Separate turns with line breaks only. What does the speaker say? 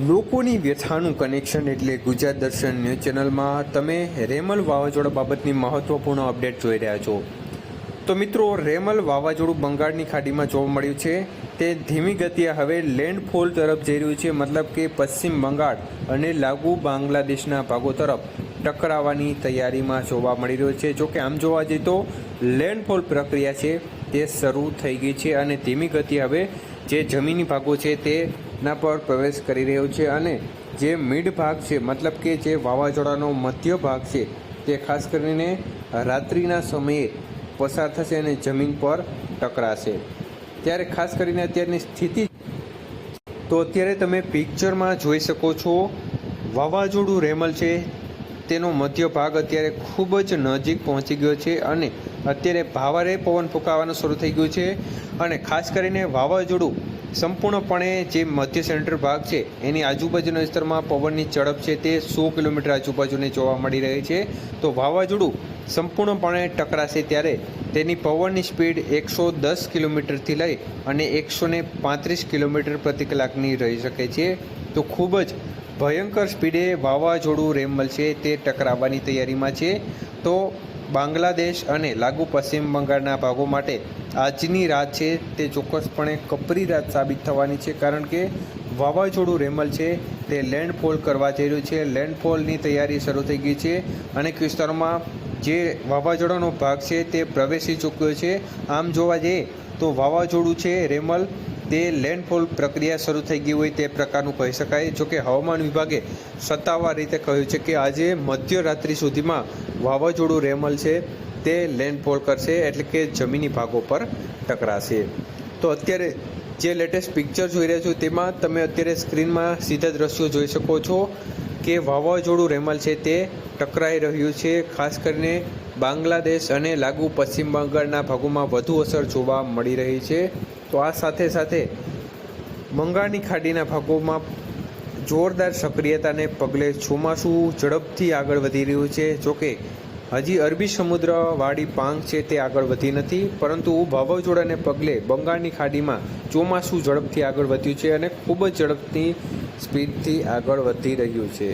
લોકોની વ્યથાનું કનેક્શન એટલે ગુજરાત દર્શન ન્યૂઝ ચેનલમાં તમે રેમલ વાવાઝોડા બાબતની મહત્વપૂર્ણ અપડેટ જોઈ રહ્યા છો. તો મિત્રો, રેમલ વાવાઝોડું બંગાળની ખાડીમાં જોવા મળ્યું છે. તે ધીમી ગતિએ હવે લેન્ડફોલ તરફ જઈ રહ્યું છે. મતલબ કે પશ્ચિમ બંગાળ અને લાગુ બાંગ્લાદેશના ભાગો તરફ. ટકરાવવાની તૈયારીમાં જોવા મળી રહ્યો છે. જોકે આમ જોવા જઈએ તો લેન્ડફોલ પ્રક્રિયા છે તે શરૂ થઈ ગઈ છે અને ધીમી ગતિ હવે જે જમીની ભાગો છે તેના પર પ્રવેશ કરી રહ્યો છે અને જે મિડ ભાગ છે, મતલબ કે જે વાવાઝોડાનો મધ્ય ભાગ છે તે ખાસ કરીને રાત્રિના સમયે પસાર થશે અને જમીન પર ટકરાશે. ત્યારે ખાસ કરીને અત્યારની સ્થિતિ તો અત્યારે તમે પિક્ચરમાં જોઈ શકો છો. વાવાઝોડું રેમલ છે. તેનો મધ્ય ભાગ અત્યારે ખૂબ જ નજીક પહોંચી ગયો છે અને અત્યારે ભાવારે પવન ફૂંકાવાનું શરૂ થઈ ગયું છે. અને ખાસ કરીને વાવાઝોડું સંપૂર્ણપણે જે મધ્ય સેન્ટર ભાગ છે, એની આજુબાજુના વિસ્તારમાં પવનની ઝડપ છે તે સો કિલોમીટર આજુબાજુને જોવા મળી રહી છે. તો વાવાઝોડું સંપૂર્ણપણે ટકરાશે ત્યારે તેની પવનની સ્પીડ એકસો દસ કિલોમીટરથી લઈ અને એકસો પાંત્રીસ કિલોમીટર પ્રતિ કલાકની રહી શકે છે. તો ખૂબ જ ભયંકર સ્પીડે વાવાઝોડું રેમલ છે તે ટકરાવવાની તૈયારીમાં છે. તો બાંગ્લાદેશ અને લાગુ પશ્ચિમ બંગાળના ભાગો માટે આજની રાત છે, તે ચોક્કસપણે કપરી રાત સાબિત થવાની છે, કારણ કે વાવાઝોડું રેમલ છે, તે લેન્ડફોલ કરવા જઈ રહ્યું છે. લેન્ડફોલની તૈયારી શરૂ થઈ ગઈ છે. અનેક વિસ્તારોમાં જે વાવાઝોડાનો ભાગ છે, તે પ્રવેશી ચૂક્યો છે. આમ જોવા જઈએ તો વાવાઝોડું છે, રેમલ, તે લેન્ડફોલ પ્રક્રિયા શરૂ થઈ ગઈ હોય તે પ્રકારનું કહી શકાય. જોકે હવામાન વિભાગે સત્તાવાર રીતે કહ્યું છે કે આજે મધ્યરાત્રિ સુધીમાં વાવાઝોડું રેમલ છે, તે લેન્ડફોલ કરશે એટલે કે જમીની ભાગો પર ટકરાશે. તો અત્યારે જે લેટેસ્ટ પિક્ચર જોઈ રહ્યા છો, તેમાં તમે અત્યારે સ્ક્રીનમાં સીધા દ્રશ્યો જોઈ શકો છો કે વાવાઝોડું રેમલ છે તે ટકરાઈ રહ્યું છે. ખાસ કરીને બાંગ્લાદેશ અને લાગુ પશ્ચિમ બંગાળના ભાગોમાં વધુ અસર જોવા મળી રહી છે. તો આ સાથે સાથે બંગાળની ખાડીના ભાગોમાં જોરદાર સક્રિયતાને પગલે ચોમાસું ઝડપથી આગળ વધી રહ્યું છે. જોકે હજી અરબી સમુદ્રવાળી પાંખ છે તે આગળ વધી નથી, પરંતુ વાવાઝોડાને પગલે બંગાળની ખાડીમાં ચોમાસું ઝડપથી આગળ વધ્યું છે અને ખૂબ જ ઝડપની સ્પીડથી આગળ વધી રહ્યું છે.